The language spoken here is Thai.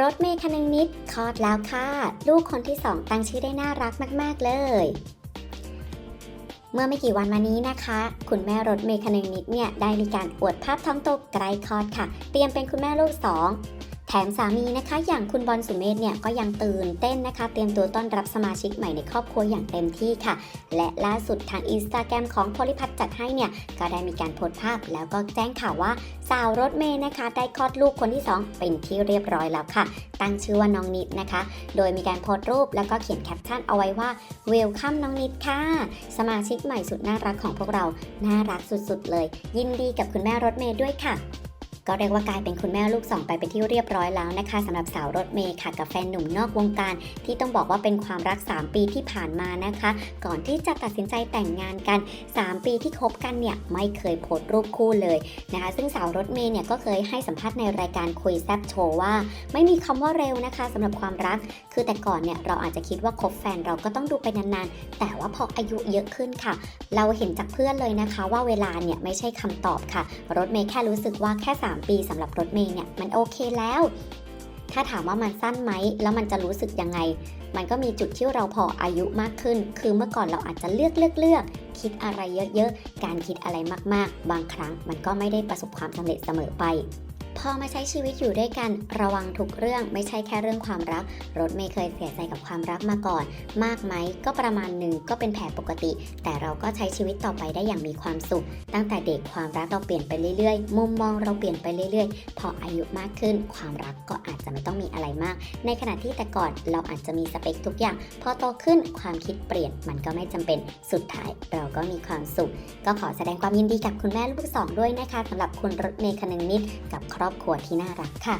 รถเมย์คนึงนิดคลอดแล้วค่ะ ลูกคนที่สองตั้งชื่อได้น่ารักมาก ๆ เลย เมื่อไม่กี่วันมานี้นะคะ คุณแม่รถเมย์คนึงนิดเนี่ยได้มีการอวดภาพท้องโตใกล้คลอดค่ะ เตรียมเป็นคุณแม่ลูกสอง ถมสามีนะคะ อย่างคุณบอลสุเมธเนี่ยก็ยังตื่นเต้นนะคะ เตรียมตัวต้อนรับสมาชิกใหม่ในครอบครัวอย่างเต็มที่ค่ะ และล่าสุดทางอินสตาแกรมของโพลิพัทจัดให้เนี่ย ก็ได้มีการโพสต์ภาพ แล้วก็แจ้งข่าวว่าสาวรถเมย์นะคะ ได้คลอดลูกคนที่ 2 เป็นที่เรียบร้อยแล้วค่ะ ตั้งชื่อว่าน้องนิดนะคะ โดยมีการโพสต์รูปแล้วก็เขียนแคปชั่นเอาไว้ว่าเวลคัมน้องนิดค่ะ สมาชิกใหม่สุดน่ารักของพวกเราน่ารักสุดๆเลย ยินดีกับคุณแม่รถเมย์ด้วยค่ะ ก็เรียกว่ากลายเป็นคุณแม่ลูกสองไปเป็นที่เรียบร้อยแล้วนะคะสำหรับสาวรถเมย์ค่ะกับแฟนหนุ่มนอกวงการ ที่ต้องบอกว่าเป็นความรัก 3 ปีที่ผ่านมานะคะ ก่อนที่จะตัดสินใจแต่งงานกัน 3 ปีที่คบกันเนี่ยไม่เคยโพสต์รูปคู่เลยนะคะ ซึ่งสาวรถเมย์เนี่ยก็เคยให้สัมภาษณ์ในรายการคุยแซบโชว์ว่า ไม่มีคำว่าเร็วนะคะสำหรับความรัก คือแต่ก่อนเนี่ยเราอาจจะคิดว่าคบแฟนเราก็ต้องดูไปนานๆ แต่ว่าพออายุเยอะขึ้นค่ะ เราเห็นจากเพื่อนเลยนะคะ ว่าเวลาเนี่ยไม่ใช่คำตอบค่ะ รถเมย์แค่รู้สึกว่าแค่3ปีสำหรับรถเมย์เนี่ยมันโอเคแล้ว ถ้าถามว่ามันสั้นไหมแล้วมันจะรู้สึกยังไง มันก็มีจุดที่เราพออายุมากขึ้น คือเมื่อก่อนเราอาจจะเลือกเลือกเลือกคิดอะไรเยอะๆ การคิดอะไรมากๆ บางครั้งมันก็ไม่ได้ประสบความสำเร็จเสมอไป พอมาใช้ชีวิตอยู่ด้วยกันระวังทุกเรื่องไม่ใช่แค่เรื่องความรัก รถเมย์เคยเสียใจกับความรักมาก่อน มากไหมก็ประมาณหนึ่งก็เป็นแผลปกติ แต่เราก็ใช้ชีวิตต่อไปได้อย่างมีความสุข ตั้งแต่เด็กความรักเราเปลี่ยนไปเรื่อยๆ มุมมองเราเปลี่ยนไปเรื่อยๆ พออายุมากขึ้น ความรักก็อาจจะไม่ต้องมีอะไรมาก ในขณะที่แต่ก่อนเราอาจจะมีสเปคทุกอย่าง พอโตขึ้นความคิดเปลี่ยนมันก็ไม่จำเป็นสุดท้ายเราก็มีความสุข ก็ขอแสดงความยินดีกับคุณแม่ลูกสองด้วยนะคะสำหรับคุณรถเมย์คนึงนิดกับครอบครัวที่น่ารักค่ะ